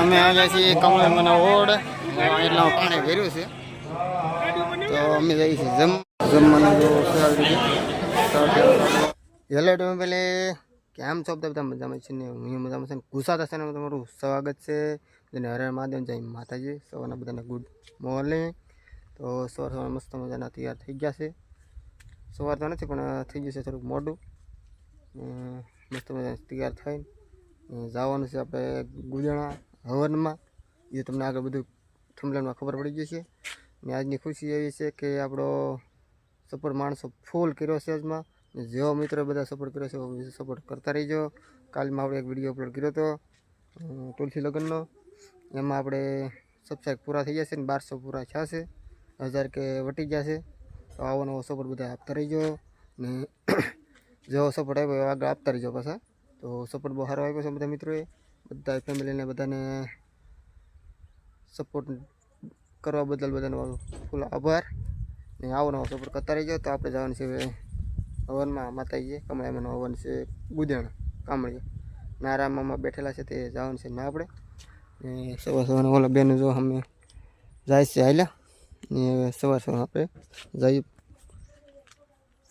અમે આવ્યા છીએ કમળામાં ઓડ એટલા પાણી ભેર્યું છે. તો અમે જઈએ છીએ જમ, જમવાનું જો હેલો તમે પેલે, કેમ છો બધા? મજામાં છે ને? હું મજામાં છે. ને ગુસાતા થશે ને તમારું સ્વાગત છે. જેને હરે મહાદેવ, જય માતાજી. સવારના બધાને ગુડ મોર્નિંગ તો સવાર સવાર મસ્ત મજાના તૈયાર થઈ ગયા છે. સવાર તો નથી, પણ થઈ છે થોડુંક મોડું. મસ્ત તૈયાર થઈને જવાનું છે આપણે ગુજરાણા હવનમાં. એ તમને આગળ બધું થંભલાનમાં ખબર પડી ગઈ છે ને આજની ખુશી એવી છે કે આપણો સપોર્ટ માણસો ફૂલ કર્યો છે આજમાં. જેવો મિત્રો બધા સપોર્ટ કર્યો છે સપોર્ટ કરતા રહીજો. કાલમાં આપણે એક વીડિયો અપલોડ કર્યો હતો તુલસી લગ્નનો. એમાં આપણે સબસ્ક્રાઈબ પૂરા થઈ જશે ને બારસો પૂરા થશે. હજાર કે વટી જશે. તો આવો નવો સપોર્ટ બધા આપતા રહીજો. ને જેવો સપોર્ટ આવ્યો એવો આગળ આપતા રહીજો પાછા. તો સપોર્ટ બહુ સારો આવ્યો છે બધા મિત્રોએ. બધા ફેમિલીને બધાને સપોર્ટ કરવા બદલ બધાનો ફૂલ આભાર. ને આવો નવો સપોર્ટ કરતા રહીજો. તો આપણે જવાનું છે હવે હવનમાં માતાજીએ કમળામાંનો હવન છે ગુદેણ કામળીએ. નારામામાં બેઠેલા છે તે જવાનું છે ના આપણે. ને સવાર સવારના ઓલા બેન જો અમે જાય છે હાલ્યા. ને સવાર સવાર આપણે જઈએ.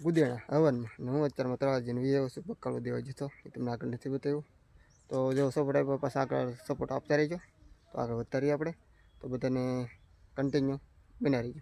ગુદેણા હવનમાં હું અત્યારમાં તળાજીને વી આવ્યો છું બકાળો દેવા જતો એ તમને આગળ નથી બતાવ્યું. તો જો સપોર્ટ આપ્યો, પાછા આગળ સપોર્ટ આપતા રહીજો. તો આગળ વધતા રહીએ આપણે. તો બધાને કન્ટિન્યુ બના રહીજો.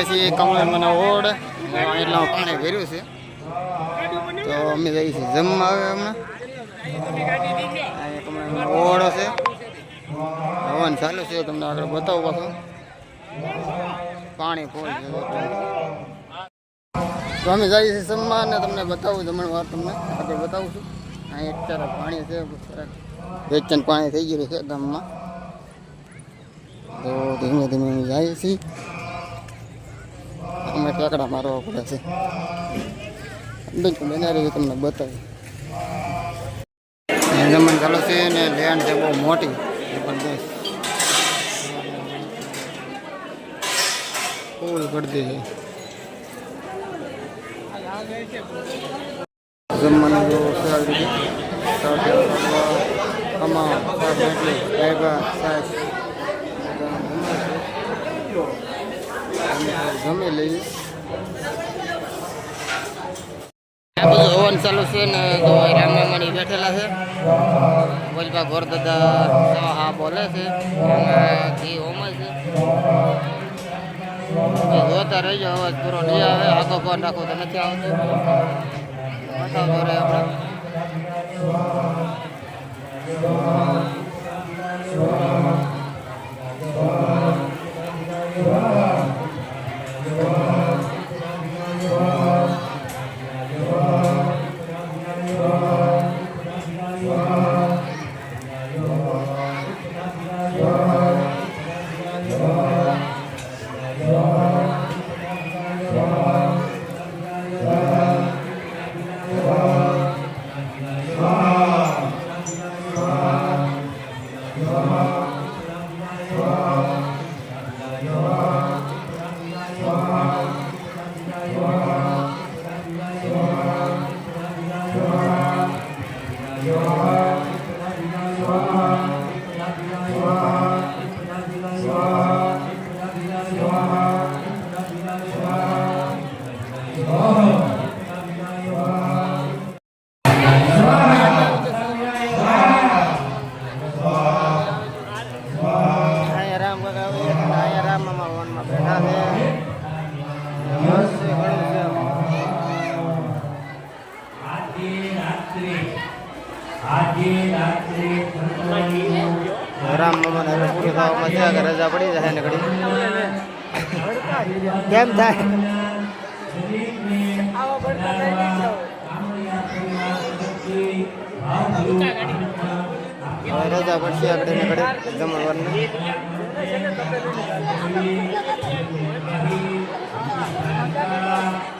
આવ્યા છીએ કમળામાં ઓડ એટલા પાણી ભર્યું છે. તો અમે જઈએ છીએ જમવા આવે હમણાં. અહીંયા કમળામાં ઓળો છે હવન ચાલુ છે, તમને આગળ બતાવું પાછું. પાણી ફૂલ છે તો અમે જઈએ છીએ જમવા અને તમને બતાવું જમણવાર તમને આગળ બતાવું છું. અહીં અત્યારે પાણી છે વેચન પાણી થઈ ગયું છે ગામમાં. તો ધીમે ધીમે અમે જઈએ છીએ. અમે કાકડા મારવા પડે છે. બીજું રીતે તમને બતાવી. જમણ ચાલુ છે ને લેન્ડ છે બહુ મોટી. જબરદસ્ત. ફૂલ ગળદી છે. જમવાનું જો છે આવી ખમણ, જમી લઈએ બધું હવન ચાલુ છે ને તો રામામણી બેઠેલા છે. બોલપા ગોર દાદા હા બોલે છે. હોમે છે. જોતા રહીજો, અવાજ પૂરો નહીં આવે. તો નથી આવતું. બતાવતો રહે โย કામમાં થયા કે રજા પડી જાય ને ઘડી. કેમ થાય? હવે રજા પડશે આપણે ને જમણવારને. Thank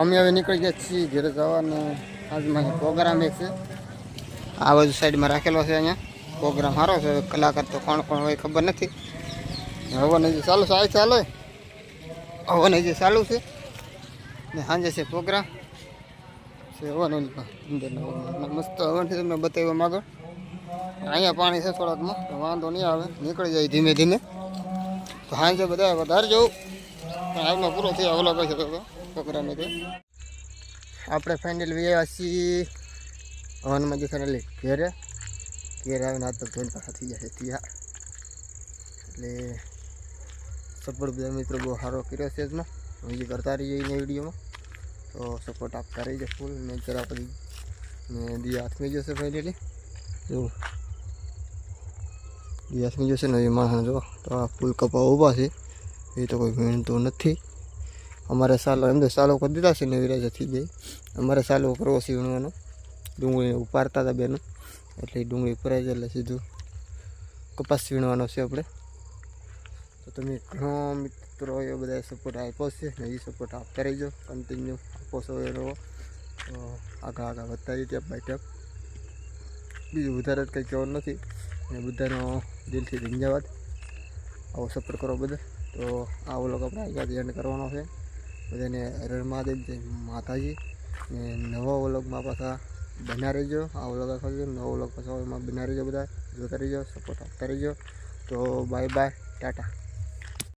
અમે હવે નીકળી ગયા છીએ ઘરે જવાને. આજમાં પ્રોગ્રામ એક છે. આ બાજુ સાઈડમાં રાખેલો છે અહીંયા. પ્રોગ્રામ સારો છે. કલાકાર તો કોણ કોણ હોય ખબર નથી. હવન હજી ચાલુ છે. આ ચાલો. હવન હજી ચાલુ છે. ને સાંજે છે પ્રોગ્રામ. છે હવન ઓલી અંદરના હવનમાં. મસ્ત હવનથી તમને બતાવવા માગો અહીંયા પાણી છે થોડાકમાં તો વાંધો નહીં આવે. નીકળી જાય ધીમે ધીમે. તો સાંજે બધા, વધારે જવું. પણ હાલમાં પૂરો થયો ઓલો કહે છે તો પ્રોગ્રામ તે. આપણે ફાઇનલ વ્યા છીએ હવનમાં જે ફાઇનલી ઘેરે. ઘેરે આવીને હાથ પગ ધોઈને પાછા થઈ જશે ત્યાં એટલે સપોર્ટ બધા મિત્રો બહુ સારો કર્યો છે એનો હજી કરતા રહીએ એને વિડીયોમાં. તો સપોર્ટ આપતા રહીજો ફૂલ મેં જરા પછી. ને દી હાથમી જશે ફાઇનલી જો. દી હાથમી જશે ને એ માણસ જો, તો આ ફૂલ કપા ઊભા છે. એ તો કોઈ વીણતો નથી. અમારે સાલો, એમ તો સાલો કરી દીધા છે ને વિરાજ થઈ જાય અમારે સાલો કરવો છે વીણવાનો ડુંગળી ઉપાડતા હતા બેનું. એટલે ડુંગળી ઉપરાય જાય એટલે સીધું કપાસ વીણવાનો છે આપણે. તો તમે ઘણો મિત્રો એ બધા સપોર્ટ આપ્યો છે ને એ સપોર્ટ આપતા જો કન્ટિન્યુ આપો છો એ તો આગળ આગળ વધતા જઈએ ટેપ બાય ટેપ બીજું વધારે કંઈ કહેવાનું નથી. અને બધાનો દિલથી ધન્યવાદ. આવો સપોર્ટ કરો બધા. તો આ વ્લોગ આપણે આગળ એન્ડ કરવાનો છે. બધાને હરણ મહાદેવ, જય માતાજી. ને નવા વ્લોગમાં પાછા બના રહીજો. આ વ્લોગ આખો છે નવો વ્લોગ પાછા એમાં બના રહીજો બધા. જોતા રહીજો સપોર્ટ આપતા રહીજો. તો બાય બાય ટાટા.